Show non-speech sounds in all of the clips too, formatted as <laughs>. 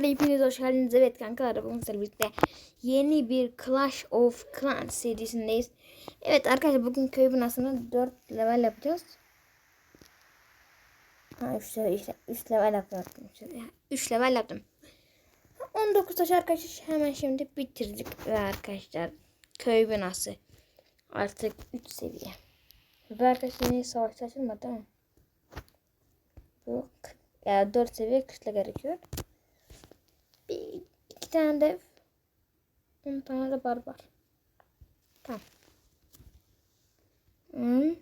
kanalına hepiniz hoş geldiniz. Evet kankalar sizlerle birlikte yeni bir Clash of Clans serisindeyiz. Evet arkadaşlar bugün köy binasını 4 level yapacağız. Ha 3 level, 3 level yaptım. 3 level yaptım. 19 taş arkadaşlar hemen şimdi bitirdik ve arkadaşlar köy binası artık 3 seviye. Bu arkadaşlar yeni savaşta açılmadı değil mi? Bu yani 4 seviye kışla gerekiyor. İki tane dev. 10 tane de barbar. Tamam. Hmm,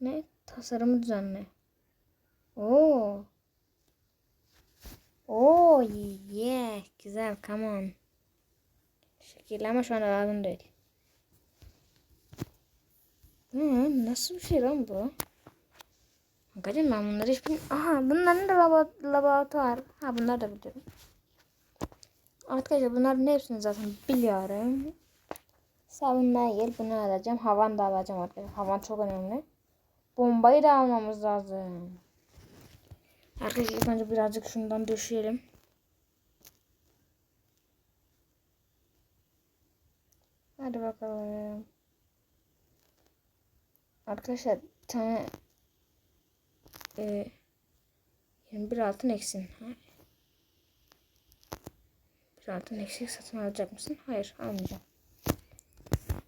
ne? Tasarımı düzenle. Oo. Oo yeah. Güzel come on. Şekil ama şu anda lazım değil. Hmm, nasıl bir şey lan bu? Hakikaten ben bunları hiç bilmiyorum. Aha bunların da labo laboratuvar. Ha bunları da biliyorum. Arkadaşlar bunların hepsini zaten biliyorum. Savunmaya gel bunu alacağım. Havan da alacağım arkadaşlar. Havan çok önemli. Bombayı da almamız lazım. Arkadaşlar önce birazcık şundan düşürelim. Hadi bakalım. Arkadaşlar bir tane e, 21 altın eksin. Ha? Altın eksik satın alacak mısın? Hayır almayacağım.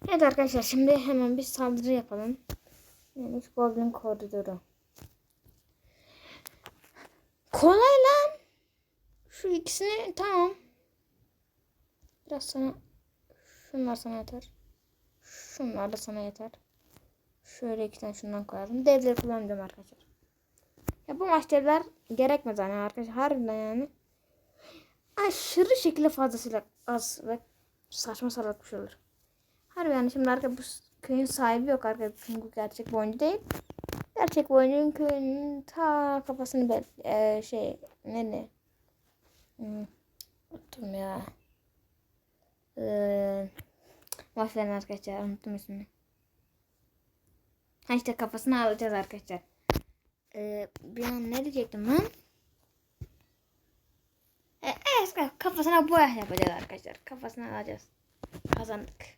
Evet arkadaşlar şimdi hemen bir saldırı yapalım. Yani Goblin koridoru. Kolay lan. Şu ikisini tamam. Biraz sana şunlar sana yeter. Şunlar da sana yeter. Şöyle iki tane şundan koyalım. Devleri kullanacağım arkadaşlar. Ya bu maç devler gerekmez yani arkadaşlar. Harbiden yani. Aşırı şekilde fazlasıyla az ve saçma salak bir şey olur. Harbi yani şimdi arkadaşlar bu köyün sahibi yok arkadaşlar. Çünkü gerçek bir oyuncu değil. Gerçek bir oyuncunun köyünün ta kafasını ben e, şey ne ne hmm, unuttum ya. Ee, Mahveren arkadaşlar unuttum ismini. Ha işte kafasını alacağız arkadaşlar. Ee, bir an ne diyecektim lan? Evet kafasına boya yapacağız arkadaşlar. Kafasına alacağız. Kazandık.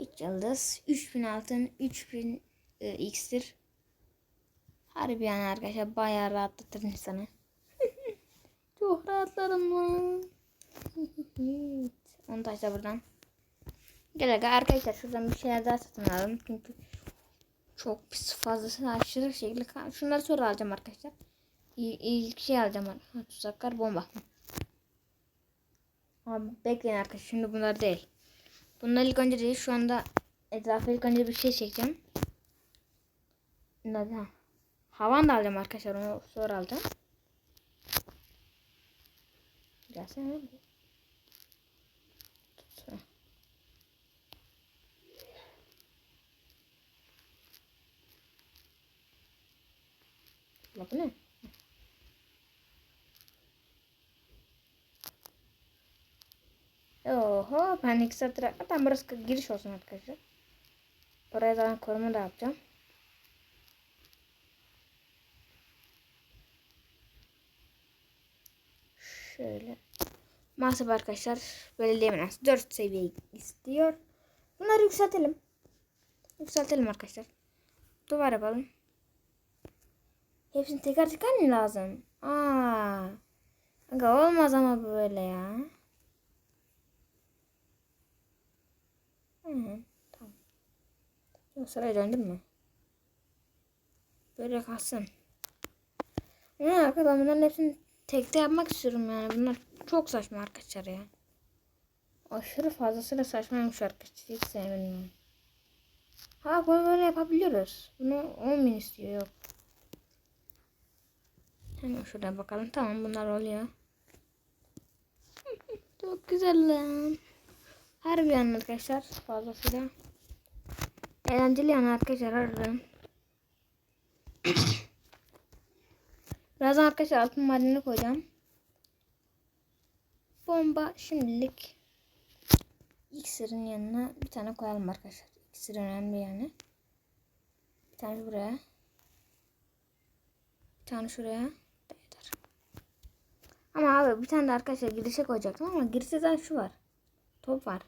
3 yıldız. 3000 altın. 3000 e, x'tir. Harbi yani arkadaşlar bayağı rahatlatır insanı. <laughs> Çok rahatlarım lan. <laughs> Onu taşla buradan. Gel arkadaşlar şuradan bir şeyler daha satın alalım. Çünkü çok pis fazlası aşırı şekilde. Şunları sonra alacağım arkadaşlar. İlk şey alacağım. Ha, tuzaklar bomba. Abi bekleyin arkadaşlar. Şimdi bunlar değil. Bunlar ilk önce değil. Şu anda etrafa ilk önce bir şey çekeceğim. Neden? Havan da alacağım arkadaşlar. Onu sonra alacağım. Gelsene. Bak ne? Oho panik satır. Tam burası giriş olsun arkadaşlar. Oraya zaten koruma da yapacağım. Şöyle. Maalesef arkadaşlar belediyemez 4 seviye istiyor. Bunları yükseltelim. Yükseltelim arkadaşlar. Duvar yapalım. Hepsini teker teker mi lazım? Aa. Aga olmaz ama böyle ya. Hı, tamam. Yok sıraya döndüm mü? Böyle kalsın. Ne arkadaşlar bunların hepsini tekte yapmak istiyorum yani. Bunlar çok saçma arkadaşlar ya. Aşırı fazlasıyla saçmaymış arkadaşlar. Hiç sevmedim. Ha bunu böyle yapabiliyoruz. Bunu 10 bin istiyor yok. Hemen şuraya bakalım. Tamam bunlar oluyor. <laughs> Çok güzel lan. Harbi yani arkadaşlar fazlasıyla. Eğlenceli yani arkadaşlar harbiden. <coughs> Birazdan arkadaşlar altın madenini koyacağım. Bomba şimdilik iksirin yanına bir tane koyalım arkadaşlar. İksir önemli yani. Bir tane buraya. Bir tane şuraya. Ama abi bir tane de arkadaşlar girişe koyacaktım ama girişte zaten şu var. Top var.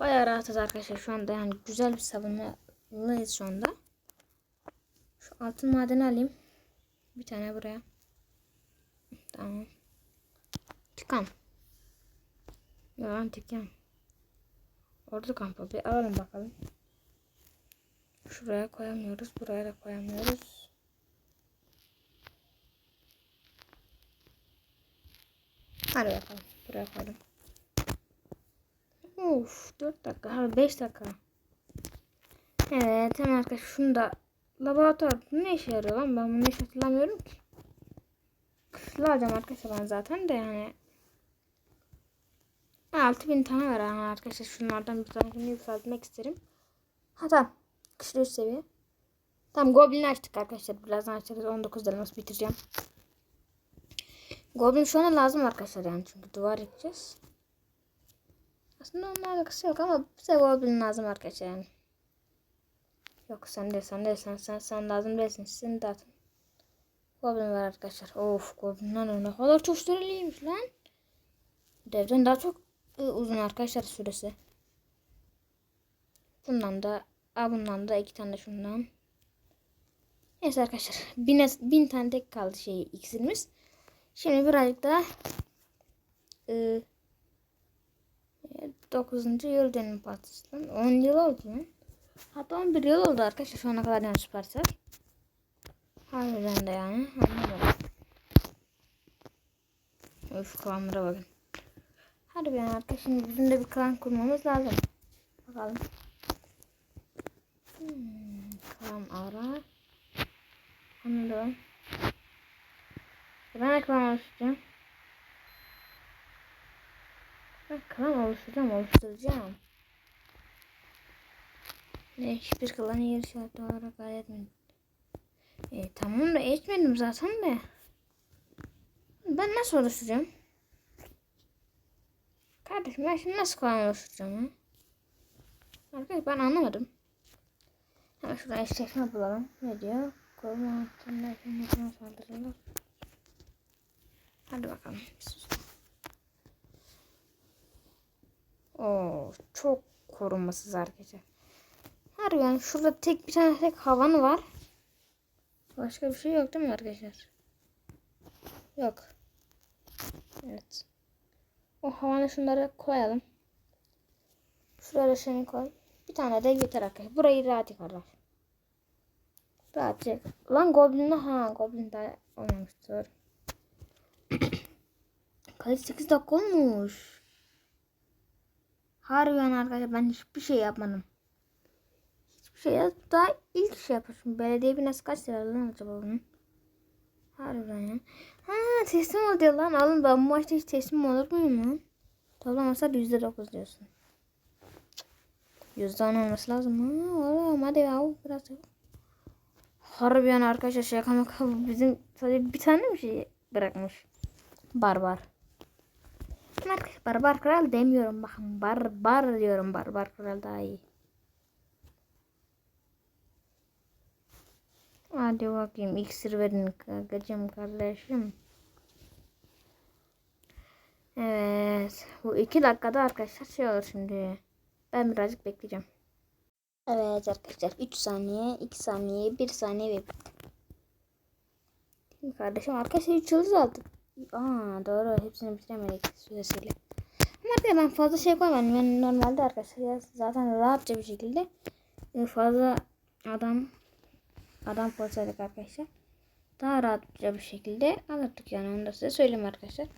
Bayağı rahatız arkadaşlar şu anda yani güzel bir savunmalıyız şu anda. Şu altın madeni alayım. Bir tane buraya. Tamam. Tikan. Yalan tikan. Orada kampı bir alalım bakalım. Şuraya koyamıyoruz. Buraya da koyamıyoruz. Hadi bakalım. Buraya koydum. Uf 4 dakika. Hadi 5 dakika. Evet hemen arkadaşlar şunu da laboratuvar ne işe yarıyor lan ben bunu hiç hatırlamıyorum ki. Kısıtlı alacağım arkadaşlar ben zaten de yani 6000 tane var yani arkadaşlar şunlardan bir tanesini yükseltmek isterim. Ha tamam. Kışlı üst seviye. Tamam Goblin'i açtık arkadaşlar. Birazdan açarız. 19 nasıl bitireceğim. Goblin şu an lazım arkadaşlar yani. Çünkü duvar yapacağız. Aslında onunla alakası yok ama bize Goblin lazım arkadaşlar yani. Yok sen de sen de sen sen sen lazım değilsin. Sizin de atın. Goblin var arkadaşlar. Of Goblin'den ne kadar çok süreliymiş lan. Devden daha çok ı, uzun arkadaşlar süresi. Bundan da Aa, bundan da iki tane şundan. Neyse arkadaşlar. Bin, bin tane tek kaldı şey iksirimiz. Şimdi birazcık daha e, 9. yıl dönüm partisinden 10 yıl oldu lan. Hatta 11 yıl oldu arkadaşlar şu ana kadar yani Supercell. Harbiden de yani. Anlamadım. Öf klanlara bakın. Yani arkadaşlar şimdi bizim de bir klan kurmamız lazım. Bakalım. Hmm, klan ara. Anladım. Ben de klan oluşturacağım. Ben klan oluşturacağım, oluşturacağım. Ne hiçbir klan yer şartı olarak kaydetmedim. E, tamam da etmedim zaten de. Ben nasıl oluşturacağım? Kardeşim ben şimdi nasıl klan oluşturacağım ya? Arkadaşlar ben anlamadım. Hemen şuradan eşleşme bulalım. Ne diyor? Koruma hattında hükümetine saldırıyorlar. Hadi bakalım. Oo, çok korunmasız arkadaşlar. Harbiden şurada tek bir tane tek havanı var. Başka bir şey yok değil mi arkadaşlar? Yok. Evet. O havanı şunları koyalım. Şuraya seni koy. Bir tane de yeter arkadaşlar. Burayı rahat yıkarlar. Rahat yık. Lan Goblin'de ha Goblin daha olmamıştır. <coughs> Kaç 8 dakika olmuş. Harbiden arkadaşlar ben hiçbir şey yapmadım. Hiçbir şey yap. Daha ilk şey yapmışım. Belediye binası kaç lira lan acaba bunun? Harbiden ya. Ha teslim ol lan. Alın ben bu maçta hiç teslim olur muyum lan? Toplam hasar %9 diyorsun. Yüzden olması lazım. Ha, oğlum hadi ya biraz. Harbiden arkadaşlar şaka maka <laughs> bizim sadece bir tane mi şey bırakmış? Barbar. Arkadaşlar barbar kral demiyorum bakın barbar diyorum barbar kral daha iyi. Hadi bakayım iksir verin kankacım kardeşim. Evet. Bu iki dakikada arkadaşlar şey olur şimdi. Ben birazcık bekleyeceğim. Evet arkadaşlar 3 saniye, 2 saniye, 1 saniye Şimdi kardeşim arkadaşlar 3 yıldız aldık. Aa doğru hepsini bitiremedik süresiyle. Ama arkadaşlar ben fazla şey koymadım. Yani normalde arkadaşlar zaten rahatça bir şekilde e, fazla adam adam koysaydık arkadaşlar. Daha rahatça bir şekilde alırdık yani onu da size söyleyeyim arkadaşlar.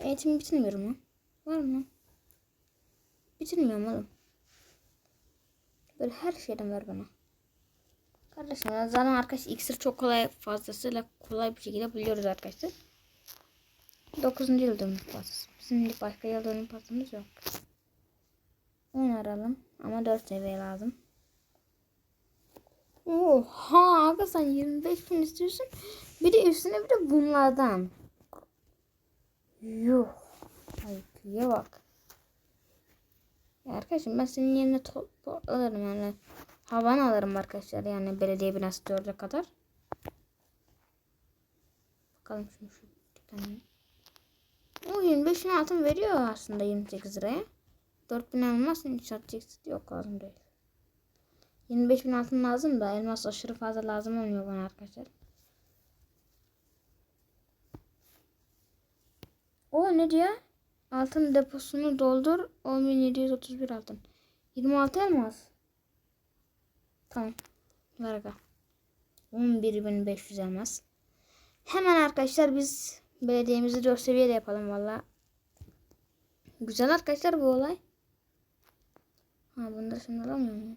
Eğitim bitirmiyorum lan. Var mı? Bitirmiyorum oğlum. Böyle her şeyden ver bana. Kardeşim zaten arkadaş iksir çok kolay fazlasıyla kolay bir şekilde biliyoruz arkadaşlar. 9. yıl dönüm fazlası. Bizim başka yıl dönüm fazlamız yok. 10 aralım ama 4 seviye lazım. Oha sen 25 bin istiyorsun. Bir de üstüne bir de bunlardan. Yuh. Ay bak. Arkadaşım ben senin yerine top alırım yani. Havan alırım arkadaşlar yani belediye binası 4'e kadar. Bakalım şimdi şu dükkanı. O 25'in altın veriyor aslında 28 liraya. 4000 elmas inşaat yok lazım değil. 25 bin altın lazım da elmas aşırı fazla lazım olmuyor bana arkadaşlar. O ne diyor? Altın deposunu doldur. 10.731 altın. 26 elmas. Tamam. Ver aga. 11.500 elmas. Hemen arkadaşlar biz belediyemizi 4 seviyede yapalım valla. Güzel arkadaşlar bu olay. Ha bunları şimdi alamıyor muyum?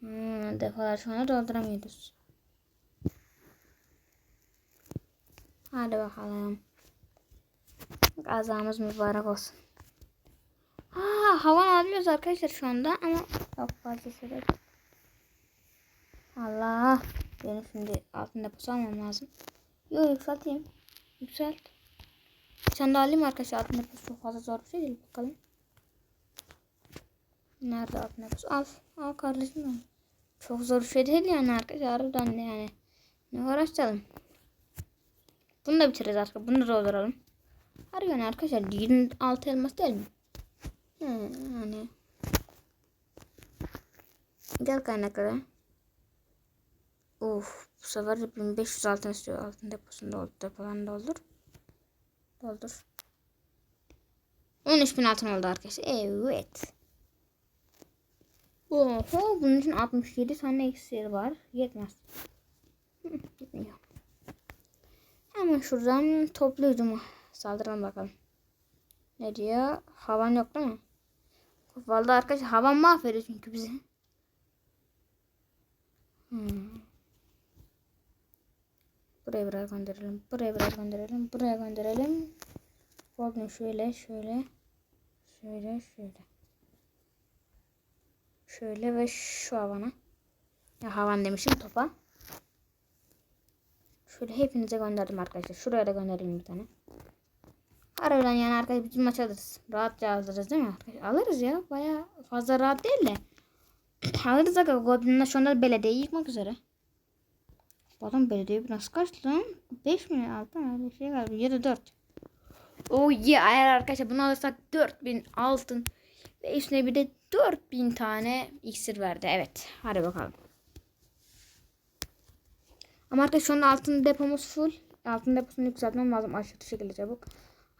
Hmm, defalar anda dolduramıyoruz. Hadi bakalım. Kazamız mübarek olsun. Aa, havan alıyoruz arkadaşlar şu anda ama çok fazla süre. Allah. Benim şimdi altın deposu almam lazım. Yok yükselteyim. Yükselt. Sen de alayım arkadaşlar altın deposu çok fazla zor bir şey değil. Bakalım. Nerede altın deposu? Al. Al kardeşim. Çok zor bir şey değil yani arkadaşlar. Harbiden de yani. Ne uğraşalım. Bunu da bitiririz arkadaşlar. Bunu da dolduralım. Harbiden arkadaşlar 26 elmas değil mi? He, yani. Gel kaynaklara. Of bu sefer de 1500 altın istiyor. Altın deposunu doldur. Depolarını doldur. Doldur. 13.000 altın oldu arkadaşlar. Evet. Oho bunun için 67 tane iksir var. Yetmez. Gitmiyor. Hemen şuradan toplu hücuma saldıralım bakalım. Ne diyor? Havan yok değil mi? Vallahi arkadaşlar havan mahvediyor çünkü bizi. Hmm. Buraya biraz gönderelim. Buraya biraz gönderelim. Buraya gönderelim. Bakın şöyle şöyle. Şöyle şöyle. Şöyle ve şu havana. Ya havan demişim topa. Şöyle hepinize gönderdim arkadaşlar. Şuraya da gönderelim bir tane. Harbiden yani arkadaşlar bütün maç alırız. Rahatça alırız değil mi arkadaşlar? Alırız ya. Baya fazla rahat değil de. <clears throat> alırız aga. Goblin'ler şu anda belediyeyi yıkmak üzere. Bu adam belediye nasıl kaçtı lan? 5 mi? 6 mı? Bir şey galiba. Ya da 4. Oh yeah. Eğer arkadaşlar bunu alırsak 4000 altın. Ve üstüne bir de 4000 tane iksir verdi. Evet. Hadi bakalım. Ama arkadaşlar şu anda altın depomuz full. Altın deposunu yükseltmem lazım aşırı şekilde çabuk.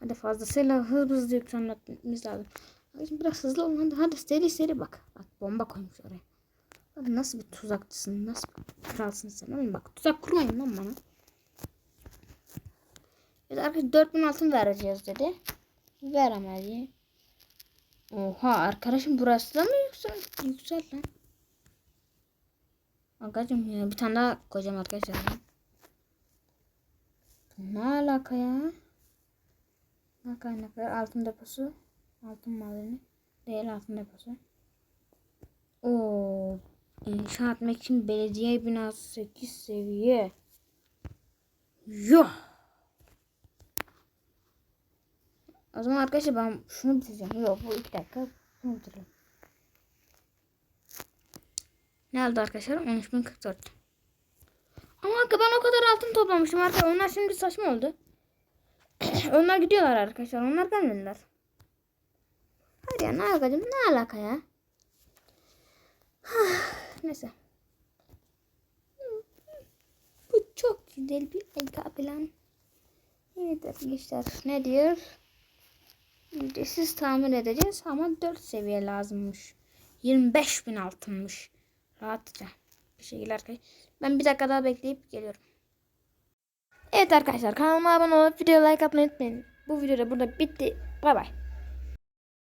Hadi fazlasıyla hızlı hızlı yükseltmemiz lazım. Biraz hızlı. Hadi, hadi seri seri bak. Bak bomba koymuş oraya. Hadi nasıl bir tuzakçısın? Nasıl bir kralsın sen? Oğlum bak tuzak kurmayın lan bana. Biz arkadaşlar 4000 altın vereceğiz dedi. Veremedi. Oha arkadaşım burası da mı yüksel? Yüksel lan. Agacım ya bir tane daha koyacağım arkadaşlar. Ne alaka ya? Ne kaynaklar? Altın deposu. Altın madeni. Değil altın deposu. Oo, inşa etmek için belediye binası 8 seviye. Yuh. O zaman arkadaşlar ben şunu bitireceğim. Yok bu iki dakika. Bunu bitireyim. Ne oldu arkadaşlar? 13.044. Ama arkadaşlar ben o kadar altın toplamıştım arkadaşlar. Onlar şimdi saçma oldu. <coughs> Onlar gidiyorlar arkadaşlar. Onlar gelmediler. Hayır ya ne alakacım? Ne alaka ya? Neyse. Bu çok güzel bir arka plan. Evet arkadaşlar ne diyor? Siz tahmin edeceğiz ama 4 seviye lazımmış. 25 bin altınmış. Rahatça bir şekilde arkadaşlar. Ben bir dakika daha bekleyip geliyorum. Evet arkadaşlar kanalıma abone olup videoya like atmayı unutmayın. Bu video da burada bitti. Bay bay.